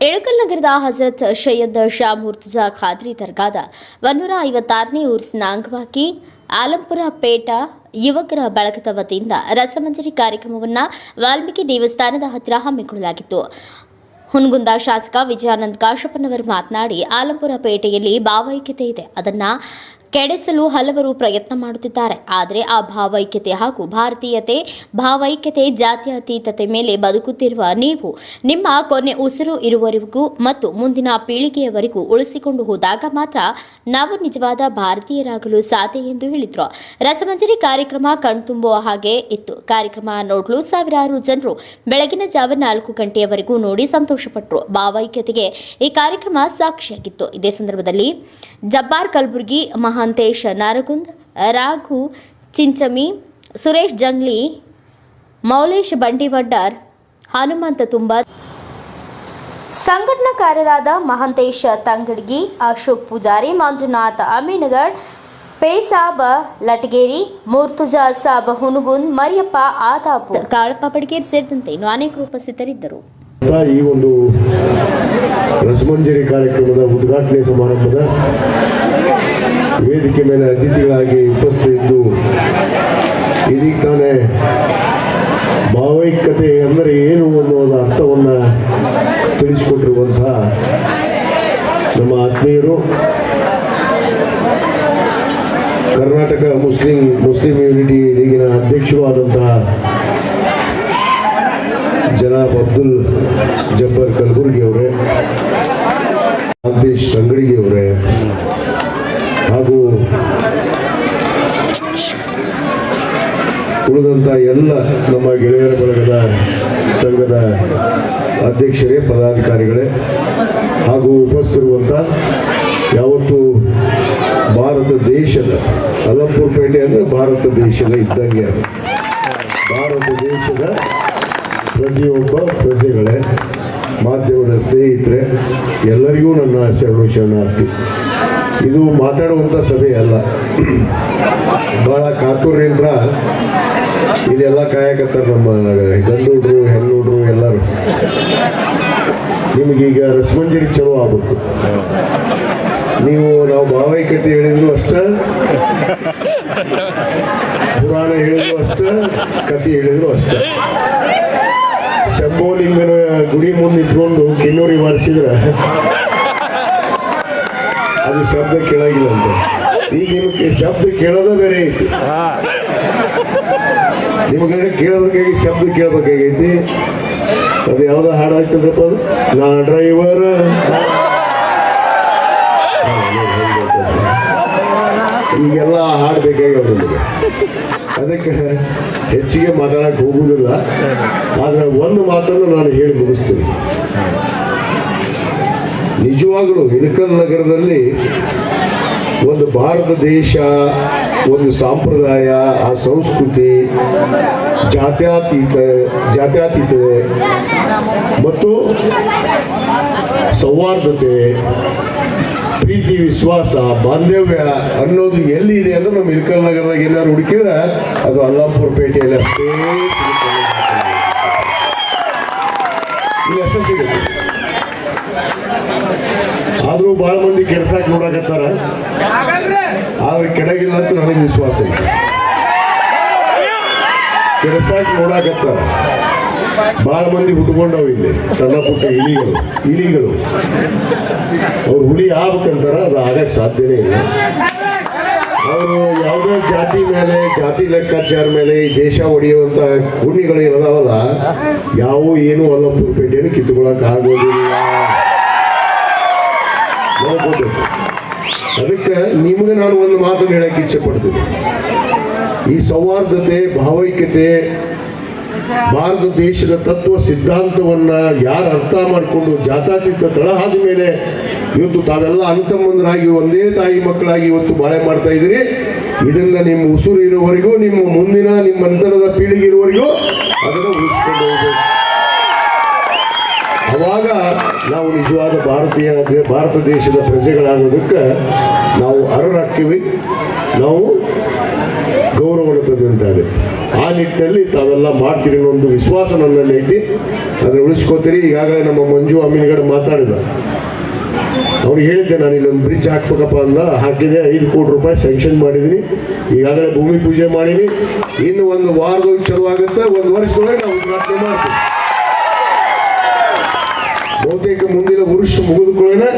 ಎಳಕಲ್ ನಗರದ ಹಜರತ್ ಸೈಯದ್ ಶಾ ಮುರ್ತುಜಾ ಖಾದ್ರಿ ದರ್ಗಾದ ಒನ್ನೂರ ಐವತ್ತಾರನೇ ಊರ್ಸಿನ ಅಂಗವಾಗಿ ಆಲಂಪುರ ಪೇಟ ಯುವಕರ ಬಳಗದ ವತಿಯಿಂದ ರಸಮಂಜರಿ ಕಾರ್ಯಕ್ರಮವನ್ನು ವಾಲ್ಮೀಕಿ ದೇವಸ್ಥಾನದ ಹತ್ತಿರ ಹಮ್ಮಿಕೊಳ್ಳಲಾಗಿತ್ತು. ಹುನಗುಂದ ಶಾಸಕ ವಿಜಯಾನಂದ ಕಾಶಪ್ಪನವರು ಮಾತನಾಡಿ, ಆಲಂಪುರ ಪೇಟೆಯಲ್ಲಿ ಭಾವೈಕ್ಯತೆ ಇದೆ. ಅದನ್ನ ಕೆಡಿಸಲು ಹಲವರು ಪ್ರಯತ್ನ ಮಾಡುತ್ತಿದ್ದಾರೆ. ಆದರೆ ಆ ಭಾವೈಕ್ಯತೆ ಹಾಗೂ ಭಾರತೀಯತೆ, ಭಾವೈಕ್ಯತೆ ಜಾತ್ಯತೀತತೆ ಮೇಲೆ ಬದುಕುತ್ತಿರುವ ನೀವು, ನಿಮ್ಮ ಕೊನೆ ಉಸಿರು ಇರುವವರೆಗೂ ಮತ್ತು ಮುಂದಿನ ಪೀಳಿಗೆಯವರೆಗೂ ಉಳಿಸಿಕೊಂಡು ಹೋದಾಗ ಮಾತ್ರ ನಾವು ನಿಜವಾದ ಭಾರತೀಯರಾಗಲು ಸಾಧ್ಯ ಎಂದು ಹೇಳಿದರು. ರಸಮಂಜರಿ ಕಾರ್ಯಕ್ರಮ ಕಣ್ತುಂಬುವ ಹಾಗೆ ಇತ್ತು. ಕಾರ್ಯಕ್ರಮ ನೋಡಲು ಸಾವಿರಾರು ಜನರು ಬೆಳಗಿನ ಜಾವ ನಾಲ್ಕು ಗಂಟೆಯವರೆಗೂ ನೋಡಿ ಸಂತೋಷಪಟ್ಟರು ಭಾವೈಕ್ಯತೆಗೆ ಈ ಕಾರ್ಯಕ್ರಮ ಸಾಕ್ಷಿಯಾಗಿತ್ತು. ಇದೇ ಸಂದರ್ಭದಲ್ಲಿ ಜಬ್ಬಾರ್ ಕಲಬುರ್ಗಿ ಮಹಾಂತೇಶ್ ನಾರಗುಂದ್ ರಾಘು, ಚಿಂಚಮಿ, ಸುರೇಶ್ ಜಂಗ್ಲಿ ಮೌಲೇಶ್ ಬಂಡಿವಡ್ಡಾರ್, ಹನುಮಂತ ತುಂಬ. ಸಂಘಟನಾಕಾರರಾದ ಮಹಾಂತೇಶ ತಂಗಡ್ಗಿ, ಅಶೋಕ್ ಪೂಜಾರಿ, ಮಂಜುನಾಥ್ ಅಮೀನಗಡ್ ಪೇಸಾಬ ಲಟಗೇರಿ, ಮೂರ್ತುಜಾ ಸಾಬ ಹುನುಗುಂದ್ ಮರಿಯಪ್ಪ ಆತಾಪು ಕಾಳಪ್ಪ ಸೇರಿದಂತೆ ಇನ್ನು ಅನೇಕರು ಉಪಸ್ಥಿತರಿದ್ದರು. ಈ ಒಂದು ರಸಮಂಜರಿ ಕಾರ್ಯಕ್ರಮದ ಉದ್ಘಾಟನೆ ಸಮಾರಂಭದ ವೇದಿಕೆ ಮೇಲೆ ಅತಿಥಿಗಳಾಗಿ ಉಪಸ್ಥಿತಿದ್ದು ಇದೀಗ ತಾನೇ ಭಾವೈಕ್ಯತೆ ಅಂದರೆ ಏನು ಅನ್ನುವ ಅರ್ಥವನ್ನು ತಿಳಿಸಿಕೊಟ್ಟಿರುವಂತಹ ನಮ್ಮ ಆತ್ಮೀಯರು ಕರ್ನಾಟಕ ಮುಸ್ಲಿಂ ಮುಸ್ಲಿಂ ಯೂನಿಟಿ ಲೀಗಿನ ಅಧ್ಯಕ್ಷರು ಆದಂತಹ ಜನಾಬ್ ಅಬ್ದುಲ್ ಜಬ್ಬರ್ ಕಲಬುರ್ಗಿ ಅವರೇ ಜಗದೀಶ್ ಸಂಗಡಿಗೆ ಅವರೇ ಹಾಗೂ ಉಳಿದಂಥ ಎಲ್ಲ ನಮ್ಮ ಗೆಳೆಯರ ಬಳಗದ ಸಂಘದ ಅಧ್ಯಕ್ಷರೇ, ಪದಾಧಿಕಾರಿಗಳೇ, ಹಾಗೂ ಉಪಸ್ಥಿರುವಂಥ ಯಾವತ್ತು ಭಾರತ ದೇಶದ, ಅಲಂಪುರ್ ಪೇಟೆ ಅಂದರೆ ಭಾರತ ದೇಶದ ಇದ್ದಂಗೆ ಅದು. ಭಾರತ ದೇಶದ ಪ್ರತಿಯೊಬ್ಬ ಪ್ರಜೆಗಳೇ, ಮಾಧ್ಯಮದ ಸ್ನೇಹಿತರೆ, ಎಲ್ಲರಿಗೂ ನನ್ನ ಶರಣು ಶರಣಾರ್ಥಿ. ಇದು ಮಾತಾಡುವಂಥ ಸಭೆ ಅಲ್ಲ. ಬಹಳ ಕಾತುರ್ಯಂತ್ರ ಇದೆಲ್ಲ ಕಾಯಕತ್ತಾರ ನಮ್ಮ ಗಂಡು ಹೆಣ್ಣುಡ್ರು ಎಲ್ಲರೂ. ನಿಮಗೀಗ ರಸಮಂಜರಿ ಚಲೋ ಆಗುತ್ತೆ ನೀವು ನಾವು ಭಾವೈಕ್ಯತೆ ಹೇಳಿದ್ರು ಅಷ್ಟ, ಪುರಾಣ ಹೇಳಿದ್ರು ಅಷ್ಟ ಕತೆ ಹೇಳಿದ್ರು ಅಷ್ಟ. ಶಂಭೋಲಿಂಗನ ಗುಡಿ ಮುಂದೆ ಇಟ್ಕೊಂಡು ಕಿನ್ನೂರಿ ಬಾರಿಸಿದ್ರೆ ಅದು ಶಬ್ದ ಕೇಳಾಗಿಲ್ಲ ಅಂತ ಈಗ ನಿಮಗೆ ಶಬ್ದ ಕೇಳೋದೇ ಬೇರೆ ಐತಿ ನಿಮಗೆ ಕೇಳೋದಕ್ಕಾಗಿ ಶಬ್ದ ಕೇಳಬೇಕಾಗೈತಿ. ಅದು ಯಾವ್ದು ಹಾಡು ಹಾಕ್ತದಪ್ಪ ಅದು? ನಾ ಡ್ರೈವರ್. ಈಗೆಲ್ಲ ಹಾಡು ಬೇಕಾಗ್ಯಾವ ನಿಮಗೆ. ಅದಕ್ಕೆ ಹೆಚ್ಚಿಗೆ ಮಾತಾಡಕ್ಕೆ ಹೋಗುವುದಿಲ್ಲ. ಆದರೆ ಒಂದು ಮಾತನ್ನು ನಾನು ಹೇಳಿ ಮುಗಿಸ್ತೀನಿ. ನಿಜವಾಗಲೂ ಹಿಡಕಲ್ ನಗರದಲ್ಲಿ ಒಂದು ಭಾರತ ದೇಶ, ಒಂದು ಸಂಪ್ರದಾಯ, ಆ ಸಂಸ್ಕೃತಿ, ಜಾತ್ಯಾತೀತ ಜಾತ್ಯಾತೀತ, ಮತ್ತು ಸೌಹಾರ್ದತೆ, ಪ್ರೀತಿ, ವಿಶ್ವಾಸ, ಬಾಂಧವ್ಯ ಅನ್ನೋದು ಎಲ್ಲಿ ಇದೆ ಅಂದ್ರೆ ನಮ್ಮ ಇಳಕಲ್ ನಗರದಾಗ ಏನಾದ್ರು ಹುಡುಕಿದ್ರೆ ಅದು ಅಲ್ಲಾಪುರ ಪೇಟೆಯಲ್ಲಿ ಅಷ್ಟೇ ಸಿಗುತ್ತೆ. ಭಾಳ ಆದ್ರೂ ಬಹಳ ಮಂದಿ ಕೆಲಸ ನೋಡಕತ್ತಾರ. ಆದ್ರೆ ಕೆಡಗಿಲ್ಲ ಅಂತ ನನಗೆ ವಿಶ್ವಾಸ ಕೆಡ್ಸಾಕ್ ನೋಡಕತ್ತಾರ. ಬಹಳ ಮಂದಿ ಹುಟ್ಕೊಂಡವ್ ಇಲ್ಲಿ, ಸಣ್ಣ ಪುಟ್ಟ ಇಲಿಗಳು ಇಲಿಗಳು. ಅವ್ರು ಹುಲಿ ಆಗ್ಬೇಕಂತಾರ, ಅದು ಆಗಕ್ ಸಾಧ್ಯನೇ ಇಲ್ಲ. ಅವರು ಯಾವುದೇ ಜಾತಿ ಮೇಲೆ, ಜಾತಿ ಲೆಕ್ಕಾಚಾರ ಮೇಲೆ ಈ ದೇಶ ಹೊಡೆಯುವಂತ ಗುಣಿಗಳು ಏನದಾವಲ್ಲ ಯಾವ ಏನು ಅಲ್ಲ ಪೇಟೆಯನ್ನು ಕಿತ್ತುಕೊಳಕ್ ಆಗೋದಿಲ್ಲ. ನೋಡ್ಕೋಬೇಕು ಅದಕ್ಕೆ ನಿಮಗೆ ನಾನು ಒಂದು ಮಾತು ಹೇಳಕ್ಕೆ ಇಚ್ಛೆ ಪಡ್ತೀನಿ ಈ ಸೌಹಾರ್ದತೆ, ಭಾವೈಕ್ಯತೆ, ಭಾರತ ದೇಶದ ತತ್ವ, ಸಿದ್ಧಾಂತವನ್ನ ಯಾರು ಅರ್ಥ ಮಾಡಿಕೊಂಡು ಜಾತಾತೀತ ತಳಹಾದ ಮೇಲೆ ಇವತ್ತು ತಾವೆಲ್ಲ ಅಂತಮ್ಮಂದರಾಗಿ ಒಂದೇ ತಾಯಿ ಮಕ್ಕಳಾಗಿ ಇವತ್ತು ಬಾಳೆ ಮಾಡ್ತಾ ಇದ್ದೀರಿ. ಇದನ್ನ ನಿಮ್ಮ ಉಸಿರು ಇರುವವರೆಗೂ, ನಿಮ್ಮ ಮುಂದಿನ ನಿಮ್ಮ ನಂತರದ ಪೀಳಿಗೆ ಇರುವವರೆಗೂ ಅದನ್ನು ಉಳಿಸ್ಕೊಂಡು ಹೋಗಬೇಕು. ಅವಾಗ ನಾವು ನಿಜವಾದ ಭಾರತೀಯ, ಭಾರತ ದೇಶದ ಪ್ರಜೆಗಳಾಗೋದಕ್ಕೆ ನಾವು ಅರ್ಹರಾಗ್ತೀವಿ. ನಾವು ಗೌರವವನ್ನು ತಂದಂತಾಗುತ್ತೆ ಆ ನಿಟ್ಟಿನಲ್ಲಿ ತಾವೆಲ್ಲ ಮಾಡ್ತೀರಿ ಒಂದು ವಿಶ್ವಾಸ ನನ್ನಲ್ಲಿ ಐತಿ. ಅದನ್ನ ಉಳಿಸ್ಕೋತೀರಿ. ಈಗಾಗಲೇ ನಮ್ಮ ಮಂಜು ಅಮೀನ್ಗಡೆ ಮಾತಾಡಿದ. ಅವ್ರು ಹೇಳಿದ್ದೆ, ನಾನು ಇಲ್ಲೊಂದು ಬ್ರಿಡ್ಜ್ ಹಾಕ್ಬೇಕಪ್ಪ ಅಂದ. ಹಾಕಿದೆ, ಐದು ಕೋಟಿ ರೂಪಾಯಿ ಸ್ಯಾಂಕ್ಷನ್ ಮಾಡಿದ್ದೀನಿ ಈಗಾಗಲೇ ಭೂಮಿ ಪೂಜೆ ಮಾಡೀನಿ. ಇನ್ನು ಒಂದು ವಾರದೊಳಗೆ ಚಲೋ ಆಗುತ್ತೆ ಒಂದು ವರ್ಷದೊಳಗೆ ನಾವು ಉದ್ಘಾಟನೆ ಮಾಡ್ತೀವಿ. ಬಹುತೇಕ ಮುಂದಿನ ವರ್ಷ ಮುಗಿದುಕೊಳ್ಳೇನೆ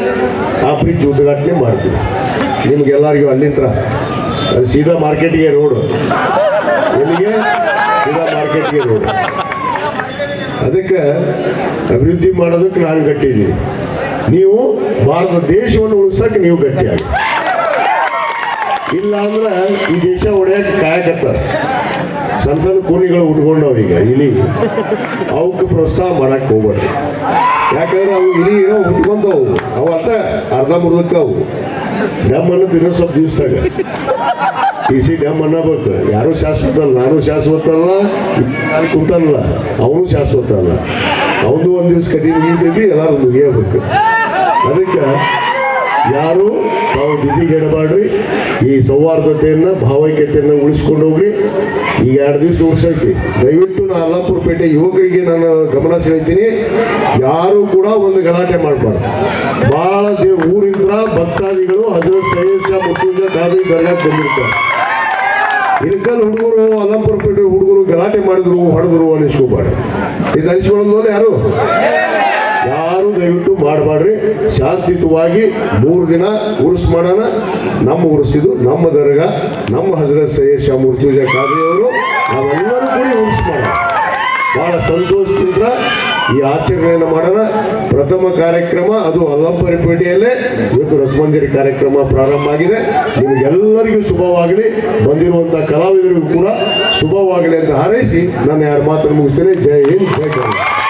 ಆ ಬ್ರಿಡ್ಜ್ ಉದ್ಘಾಟನೆ ಮಾಡ್ತೀವಿ. ನಿಮ್ಗೆಲ್ಲರಿಗೂ ಅಲ್ಲಿಂದ ಸೀದಾ ಮಾರ್ಕೆಟ್ಗೆ ರೋಡು ನಿಮಗೆ ಸೀದಾ ಮಾರ್ಕೆಟ್ಗೆ ರೋಡು ಅದಕ್ಕೆ ಅಭಿವೃದ್ಧಿ ಮಾಡೋದಕ್ಕೆ ನಾನು ಗಟ್ಟಿದ್ದೀನಿ. ನೀವು ಭಾರತ ದೇಶವನ್ನು ಉಳಿಸಕ್ಕೆ ನೀವು ಗಟ್ಟಿಯಾಗಿ. ಇಲ್ಲ ಅಂದ್ರೆ ಈ ದೇಶ ಒಡೆಯಕ್ಕೆ ಕಾಯಕತ್ತಾರ. ಸಣ್ಣ ಸಣ್ಣ ಕೂಲಿಗಳು ಉಟ್ಕೊಂಡವ್ ಈಗ, ಇಲಿ. ಅವಕ್ಕೆ ಪ್ರೋತ್ಸಾಹ ಮಾಡಕ್ ಹೋಗ್ಬೇಡ್ರಿ. ಯಾಕಂದ್ರೆ ಅವು ಇಲಿ ಏನೋ ಉಟ್ಕೊಂಡವು. ಅವು ಅಟ್ಟ ಅರ್ಧ ಮುರ್ದಕ್ಕೆ ಅವು. ಡ್ಯಾಮ್ ಅನ್ನೋದು ಸ್ವಲ್ಪ ದಿವಸದಾಗ. ಟಿ ಸಿ ಡ್ಯಾಮ್ ಅನ್ನಬೇಕು ಯಾರು ಶಾಶ್ವತ ಅಲ್ಲ, ನಾನು ಶಾಶ್ವತ ಅಲ್ಲ ನಾನು ಕುಂತಲ್ಲ ಅವನು ಶಾಶ್ವತ ಅಲ್ಲ. ಅವನು ಒಂದು ದಿವ್ಸ ಕಟ್ಟಿ ಮುಗಿತೈತಿ ಎಲ್ಲರೂ ಮುಗಿಯಬೇಕು. ಅದಕ್ಕೆ ಯಾರು? ತಾವು ಬಿದ್ದಿಗೆಡಬಾಡ್ರಿ ಈ ಸೌಹಾರ್ದತೆಯನ್ನ, ಭಾವೈಕ್ಯತೆಯನ್ನ ಉಳಿಸ್ಕೊಂಡು ಹೋಗ್ರಿ. ಈಗ ಎರಡು ದಿವಸ ಉಳಿಸೈತಿ. ದಯವಿಟ್ಟು ನಾ ಅಲ್ಲಾಪುರ ಪೇಟೆ ಯುವಕರಿಗೆ ನಾನು ಗಮನ ಸೆಳಿತೀನಿ. ಯಾರು ಕೂಡ ಒಂದು ಗಲಾಟೆ ಮಾಡಬಾರ್ದು. ಬಹಳ ಊರಿಂದ ಭಕ್ತಾದಿಗಳು ಅದು ಸೈಯದ್ ಶಾ ಮುತ್ತುಂಜ ದಾದಿ ದರ್ಗಾಕ್ ಬಂದಿರ್ತಾರೆ. ಇಲ್ಕಲ್ ಹುಡುಗರು ಅಲ್ಲಾಪುರ ಪೇಟೆ ಹುಡುಗರು ಗಲಾಟೆ ಮಾಡಿದ್ರು, ಹೊಡೆದ್ರು ಅನಿಸ್ಕೋಬಾರ್ದು ಇದು ಅನಿಸ್ಕೊಳ್ಳೋದು ಯಾರು? ಯಾರು ದಯವಿಟ್ಟು ಮಾಡಬಾಡ್ರಿ ಶಾಂತಿಯುತವಾಗಿ ಮೂರು ದಿನ ಉರುಸ್ ಮಾಡೋಣ. ನಮ್ಮ ಉರುಸಿದು ನಮ್ಮ ದರ್ಗ, ನಮ್ಮ ಹಜರತ್ ಸೈಯದ್ ಶಾ ಮುರ್ತುಜ ಅವರು, ನಾವೆಲ್ಲರೂ ಕೂಡ ಉರುಸ್ ಮಾಡೋಣ. ಬಹಳ ಸಂತೋಷದಿಂದ ಈ ಆಚರಣೆಯನ್ನು ಮಾಡೋಣ. ಪ್ರಥಮ ಕಾರ್ಯಕ್ರಮ ಅದು ಅಲ್ಲಂಪರಿಪೇಟೆಯಲ್ಲೇ ಇವತ್ತು ರಸಮಂಜರಿ ಕಾರ್ಯಕ್ರಮ ಪ್ರಾರಂಭ ಆಗಿದೆ. ನಿಮಗೆಲ್ಲರಿಗೂ ಶುಭವಾಗಲಿ. ಬಂದಿರುವಂತಹ ಕಲಾವಿದರಿಗೂ ಕೂಡ ಶುಭವಾಗಲಿ ಅಂತ ಹಾರೈಸಿ ನಾನು ಎರಡು ಮಾತನ್ನು ಮುಗಿಸ್ತೇನೆ. ಜೈ ಹಿಂದ್, ಜೈ ಕರ್ನಾಟಕ.